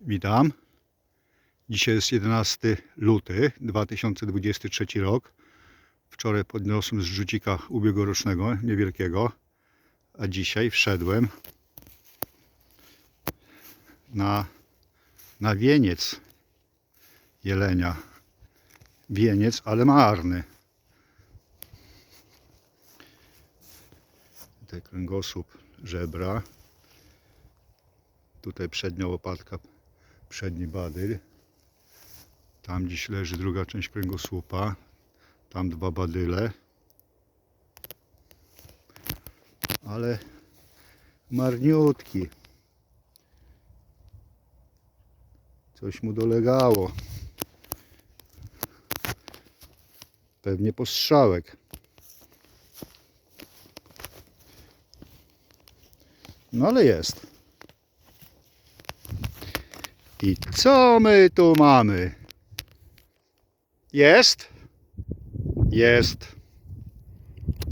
Witam. Dzisiaj jest 11 luty 2023 rok. Wczoraj podniosłem z rzucika ubiegłorocznego, niewielkiego, a dzisiaj wszedłem na, na wieniec jelenia. Wieniec, ale marny. Tutaj kręgosłup żebra. Tutaj przednia łopatka, przedni badyl. Tam gdzieś leży druga część kręgosłupa. Tam dwa badyle. Ale marniutki. Coś mu dolegało. Pewnie postrzałek. No ale jest. I co my tu mamy? Jest? Jest.